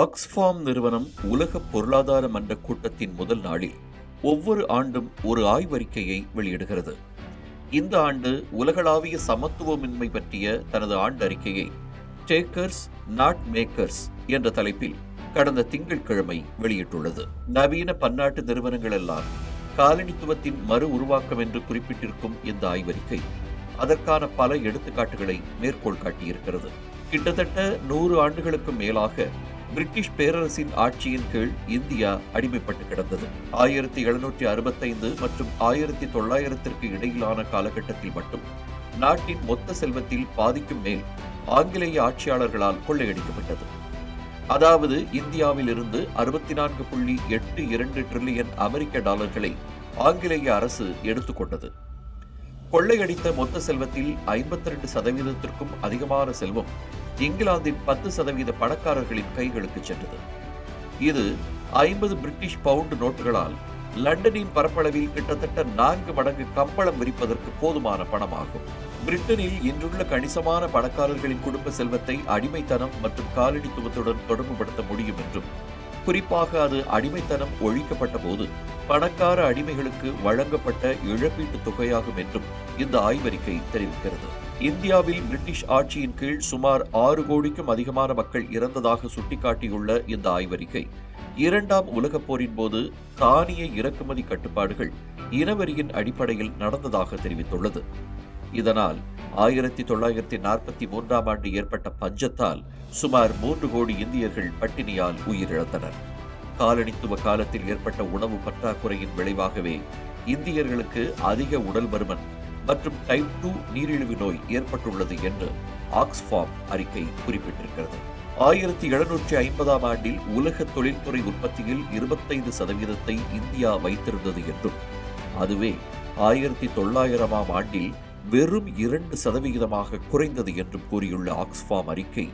Oxfam நிறுவனம் உலக பொருளாதார மன்ற கூட்டத்தின் முதல் நாளில் ஒவ்வொரு ஆண்டும் ஒரு ஆய்வறிக்கையை வெளியிடுகிறது. இந்த ஆண்டு உலகளாவிய சமத்துவமின்மை பற்றிய தனது ஆண்டு அறிக்கையை டேக்கர்ஸ் நாட் மேக்கர்ஸ் என்ற தலைப்பில் கடந்த திங்கட்கிழமை வெளியிட்டுள்ளது. நவீன பன்னாட்டு நிறுவனங்கள் எல்லாம் காலனித்துவத்தின் மறு உருவாக்கம் என்று குறிப்பிட்டிருக்கும் இந்த ஆய்வறிக்கை அதற்கான பல எடுத்துக்காட்டுகளை மேற்கோள் காட்டியிருக்கிறது. கிட்டத்தட்ட நூறு ஆண்டுகளுக்கு மேலாக பிரிட்டிஷ் பேரரசின் ஆட்சியின் கீழ் இந்தியா அடிமைப்பட்டு கிடந்தது. ஆயிரத்தி எழுநூற்றி அறுபத்தைந்து மற்றும் ஆயிரத்தி தொள்ளாயிரத்திற்கு இடையிலான காலகட்டத்தில் மட்டும் நாட்டின் மொத்த செல்வத்தில் பாதிக்கும் மேல் ஆங்கிலேய ஆட்சியாளர்களால் கொள்ளையடிக்கப்பட்டது. அதாவது இந்தியாவில் இருந்து அறுபத்தி நான்கு புள்ளி எட்டு இரண்டு டிரில்லியன் அமெரிக்க டாலர்களை ஆங்கிலேய அரசு எடுத்துக்கொண்டது கொள்ளையடித்த மொத்த செல்வத்தில் ஐம்பத்தி ரெண்டு சதவீதத்திற்கும் அதிகமான செல்வம் இங்கிலாந்தின் பத்து சதவீத பணக்காரர்களின் கைகளுக்கு சென்றது. இது ஐம்பது பிரிட்டிஷ் பவுண்டு நோட்டுகளால் லண்டனின் பரப்பளவில் கிட்டத்தட்ட நான்கு மடங்கு கம்பளம் விரிப்பதற்கு போதுமான பணமாகும். பிரிட்டனில் இன்றுள்ள கணிசமான பணக்காரர்களின் குடும்ப செல்வத்தை அடிமைத்தனம் மற்றும் காலனித்துவத்துடன் தொடர்புபடுத்த முடியும் என்றும் குறிப்பாக அது அடிமைத்தனம் ஒழிக்கப்பட்ட போது பணக்கார அடிமைகளுக்கு வழங்கப்பட்ட இழப்பீட்டுத் தொகையாகும் என்றும் இந்த ஆய்வறிக்கை தெரிவிக்கிறது. இந்தியாவில் பிரிட்டிஷ் ஆட்சியின் கீழ் சுமார் ஆறு கோடிக்கும் அதிகமான மக்கள் இறந்ததாக சுட்டிக்காட்டியுள்ள இந்த ஆய்வறிக்கை இரண்டாம் உலகப் போரின் போது தானிய இறக்குமதி கட்டுப்பாடுகள் இனவரியின் அடிப்படையில் நடந்ததாக தெரிவித்துள்ளது. இதனால் ஆயிரத்தி தொள்ளாயிரத்தி நாற்பத்தி மூன்றாம் ஆண்டு ஏற்பட்ட பஞ்சத்தால் சுமார் மூன்று கோடி இந்தியர்கள் பட்டினியால் உயிரிழந்தனர். காலனித்துவ காலத்தில் ஏற்பட்ட உணவு பற்றாக்குறையின் விளைவாகவே இந்தியர்களுக்கு அதிக உடல் பருமன் மற்றும் டைப் டூ நீரிழிவு நோய் ஏற்பட்டுள்ளது என்று ஆக்ஸ்ஃபார்ம் அறிக்கை குறிப்பிட்டிருக்கிறது. ஆயிரத்தி எழுநூற்றி ஐம்பதாம் ஆண்டில் உலக தொழில்துறை உற்பத்தியில் இருபத்தைந்து சதவீதத்தை இந்தியா வைத்திருந்தது என்றும் அதுவே ஆயிரத்தி தொள்ளாயிரமாம் ஆண்டில் வெறும் இரண்டு சதவிகிதமாக குறைந்தது என்றும் கூறியுள்ள ஆக்ஸ்ஃபார்ம் அறிக்கை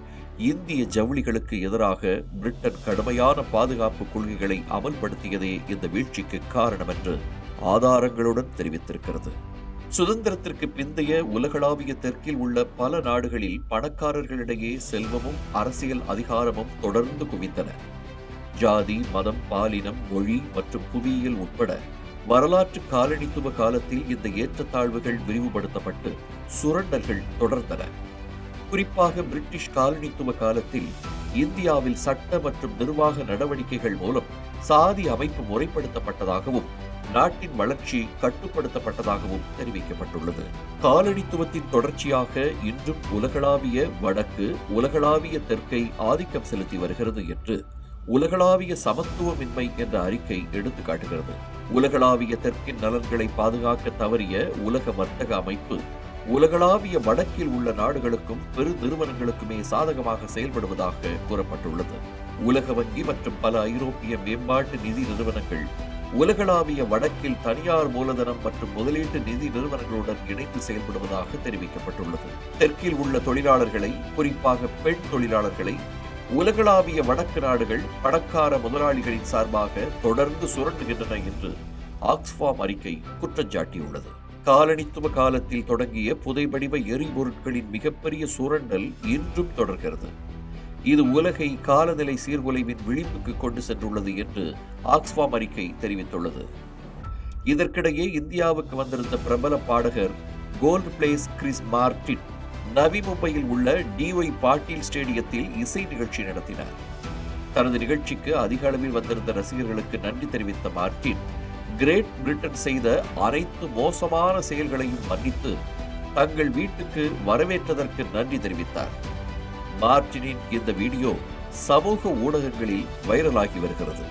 இந்திய ஜவுளிகளுக்கு எதிராக பிரிட்டன் கடுமையான பாதுகாப்பு கொள்கைகளை அமல்படுத்தியதே இந்த வீழ்ச்சிக்கு காரணம் என்று ஆதாரங்களுடன் தெரிவித்திருக்கிறது. சுதந்திரத்திற்கு பிந்தைய உலகளாவிய தெற்கில் உள்ள பல நாடுகளில் பணக்காரர்களிடையே செல்வமும் அரசியல் அதிகாரமும் தொடர்ந்து குவிந்தன. ஜாதி மதம் பாலினம் மொழி மற்றும் புவியியல் உட்பட வரலாற்று காலனித்துவ காலத்தில் இந்த ஏற்றத்தாழ்வுகள் விரிவுபடுத்தப்பட்டு சுரண்டல்கள் தொடர்ந்தன. குறிப்பாக பிரிட்டிஷ் காலனித்துவ காலத்தில் இந்தியாவில் சட்ட மற்றும் நிர்வாக நடவடிக்கைகள் மூலம் சாதி அமைப்பு முறைப்படுத்தப்பட்டதாகவும் நாட்டின் வளர்ச்சி கட்டுப்படுத்தப்பட்டதாகவும் தெரிவிக்கப்பட்டுள்ளது. காலனித்துவத்தின் தொடர்ச்சியாக இன்றும் உலகளாவிய வடக்கு உலகளாவிய தெற்கை ஆதிக்கம் செலுத்தி வருகிறது என்று உலகளாவிய சமத்துவமின்மை என்ற அறிக்கை எடுத்து காட்டுகிறது. உலகளாவிய தெற்கின் நலன்களை பாதுகாக்க தவறிய உலக வர்த்தக அமைப்பு உலகளாவிய வடக்கில் உள்ள நாடுகளுக்கும் பெரு நிறுவனங்களுக்குமே சாதகமாக செயல்படுவதாக கூறப்பட்டுள்ளது. உலக வங்கி மற்றும் பல ஐரோப்பிய மேம்பாட்டு நிதி நிறுவனங்கள் உலகளாவிய வடக்கில் தனியார் மூலதனம் மற்றும் முதலீட்டு நிதி நிறுவனங்களுடன் இணைந்து செயல்படுவதாக தெரிவிக்கப்பட்டுள்ளது. தெற்கில் உள்ள தொழிலாளர்களை குறிப்பாக பெண் தொழிலாளர்களை உலகளாவிய வடக்கு நாடுகள் பணக்கார முதலாளிகளின் சார்பாக தொடர்ந்து சுரண்டுகின்றன என்று ஆக்ஸ்பாம் அறிக்கை குற்றஞ்சாட்டியுள்ளது. காலனித்துவ காலத்தில் தொடங்கிய புதைபடிவ எரிபொருட்களின் மிகப்பெரிய சுரண்டல் இன்றும் தொடர்கிறது. இது உலகை காலநிலை சீர்குலைவின் விழிப்புக்கு கொண்டு சென்றுள்ளது என்று ஆக்ஸ்பாம் அறிக்கை தெரிவித்துள்ளது. இதற்கிடையே இந்தியாவுக்கு வந்திருந்த பிரபல பாடகர் Coldplay Chris Martin Navi மும்பையில் உள்ள டிஒய் பாட்டீல் ஸ்டேடியத்தில் இசை நிகழ்ச்சி நடத்தினார். தனது நிகழ்ச்சிக்கு அதிக அளவில் வந்திருந்த ரசிகர்களுக்கு நன்றி தெரிவித்த மார்டின் கிரேட் பிரிட்டன் செய்த அனைத்து மோசமான செயல்களையும் மன்னித்து தங்கள் வீட்டுக்கு வரவேற்றதற்கு நன்றி தெரிவித்தார். மார்டினின் இந்த வீடியோ சமூக ஊடகங்களில் வைரலாகி வருகிறது.